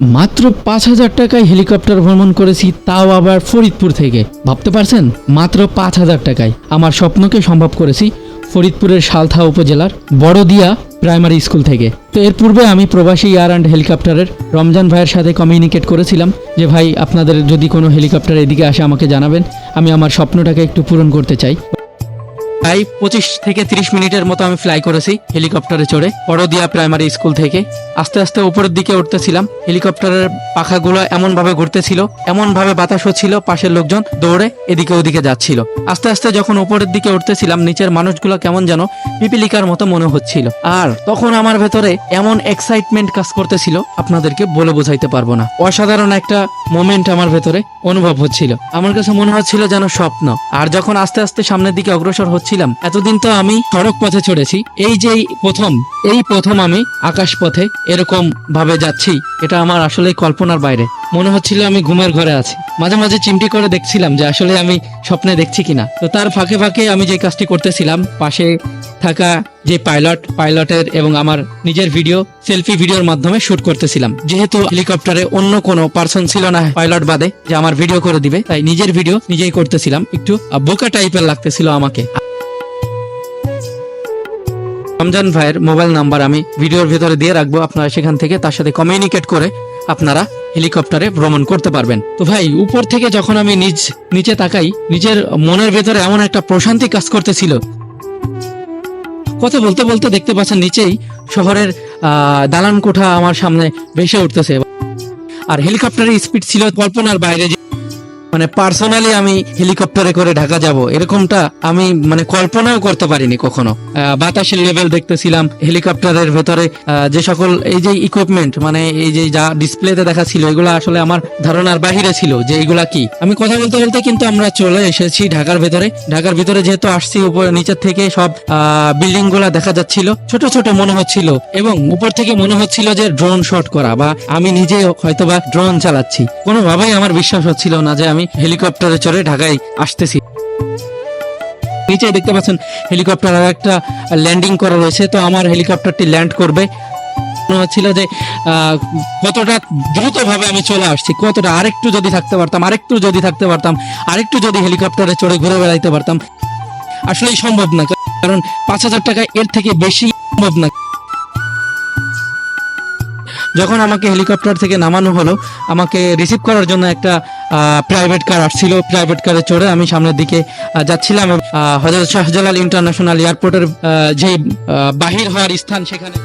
মাত্র পাঁচ হাজার টাকায় হেলিকপ্টার ভ্রমণ করেছি তাও আবার ফরিদপুর থেকে। ভাবতে পারছেন? মাত্র পাঁচ হাজার টাকায়। আমার স্বপ্নকে সম্ভব করেছি ফরিদপুরের সালথা উপজেলার বড়দিয়া প্রাইমারি স্কুল থেকে। তো এর পূর্বে আমি প্রবাসী এয়ার অ্যান্ড হেলিকপ্টারের রমজান ভাইয়ের সাথে কমিউনিকেট করেছিলাম যে, ভাই, আপনাদের যদি কোনো হেলিকপ্টার এদিকে আসে, আমাকে জানাবেন। আমি আমার স্বপ্নটাকে একটু পূরণ করতে চাই। প্রায় পঁচিশ থেকে তিরিশ মিনিটের মতো আমি ফ্লাই করেছি হেলিকপ্টারে চড়ে। বড়দিয়া প্রাইমারি স্কুল থেকে। আস্তে আস্তে উপরের দিকে উঠতেছিলাম। হেলিকপ্টারের পাখাগুলো এমন ভাবে ঘুরতেছিল এমন ভাবে বাতাস হচ্ছিল পাশের লোকজন দৌড়ে এদিকে ওদিকে যাচ্ছিল। আস্তে আস্তে যখন উপরের দিকে উঠতেছিলাম, নিচের মানুষগুলো কেমন যেন পিপিলিকার মতো মনে হচ্ছিল। আর তখন আমার ভেতরে এমন এক্সাইটমেন্ট কাজ করতেছিল, আপনাদেরকে বলে বোঝাইতে পারব না। অসাধারণ একটা মোমেন্ট আমার ভেতরে অনুভব হচ্ছিল। আমার কাছে মনে হচ্ছিল যেন স্বপ্ন। আর যখন আস্তে আস্তে সামনের দিকে অগ্রসর হচ্ছিলাম এতদিন তো আমি সড়ক পথে চড়েছি। এই যে প্রথম, এই প্রথম আমি আকাশ পথে এরকম ভাবে যাচ্ছি, এটা আমার আসলে কল্পনার বাইরে। মনে হচ্ছিল আমি ঘুমের ঘরে আছি। মাঝে মাঝে চিমটি করে দেখছিলাম যে আসলে আমি স্বপ্নে দেখছি কিনা। তো তার ফাঁকে ফাঁকে আমি যে কাজটি করতেছিলাম, পাশে থাকা যে পাইলট, পাইলটের এবং আমার নিজের ভিডিও, সেলফি ভিডিওর মাধ্যমে শুট করতেছিলাম। যেহেতু হেলিকপ্টারে অন্য কোনো পার্সন ছিল না পাইলট বাদে, যে আমার ভিডিও করে দিবে, তাই নিজের ভিডিও নিজেই করতেছিলাম। একটু বোকা টাইপের লাগতেছিল আমাকে। রমজান ভাইয়ের মোবাইল নাম্বার আমি ভিডিওর ভিতরে দিয়ে রাখব। আপনারা সেখান থেকে তার সাথে কমিউনিকেট করে আপনারা হেলিকপ্টারে ভ্রমণ করতে পারবেন। তো ভাই, উপর থেকে যখন আমি নিজ, নিচে তাকাই, নিজের মনের ভেতরে এমন একটা প্রশান্তি কাজ করতেছিল। কথা বলতে বলতে দেখতে পাচ্ছেন নিচেই শহরের দালান কোঠা আমার সামনে ভেসে উঠতেছে। আর হেলিকপ্টারের স্পিড ছিল কল্পনার বাইরে মানে পার্সোনালি আমি হেলিকপ্টারে করে ঢাকা যাব, এরকমটা আমি মানে কল্পনাও করতে পারিনি কখনো। বাতাসের লেভেল দেখতেছিলাম হেলিকপ্টারের ভেতরে যে সকল এই যে ইকুইপমেন্ট মানে এই যে যা ডিসপ্লেতে দেখা ছিল, এগুলো আসলে আমার ধারণার বাহিরে ছিল যে এগুলা কি। আমি কথা বলতে বলতে কিন্তু আমরা চলে এসেছি ঢাকার ভেতরে। ঢাকার ভিতরে যেহেতু আসছি, উপর নিচের থেকে সব বিল্ডিংগুলা দেখা যাচ্ছিল। ছোট ছোট মনে হচ্ছিল এবং উপর থেকে মনে হচ্ছিল যে ড্রোন শট করা বা আমি নিজে হয়তোবা ড্রোন চালাচ্ছি। কোনোভাবেই আমার বিশ্বাস হচ্ছিল না যে আমি হেলিকপ্টারে চড়ে ঢাকায় আসতেছি। নিচে দেখতে পাচ্ছেন হেলিকপ্টার আর একটা ল্যান্ডিং করা রয়েছে। তো আমার হেলিকপ্টারটি ল্যান্ড করবে। হচ্ছিল যে কতটা দ্রুতভাবে আমি চলে আসছি, কতটা আরেকটু যদি থাকতে পারতাম, আরেকটু যদি থাকতে পারতাম, আরেকটু যদি হেলিকপ্টারে চড়ে ঘুরে বেড়াইতে পারতাম। আসলেই সম্ভব না, কারণ পাঁচ হাজার টাকা এর থেকে বেশি সম্ভব না। যখন আমাকে হেলিকপ্টার থেকে নামানো হলো, আমাকে রিসিভ করার জন্য একটা প্রাইভেট কার আসছিল। প্রাইভেট কারে চড়ে আমি সামনের দিকে যাচ্ছিলাম হজরত শাহজালাল ইন্টারন্যাশনাল এয়ারপোর্টের যে বাহির হওয়ার স্থান সেখানে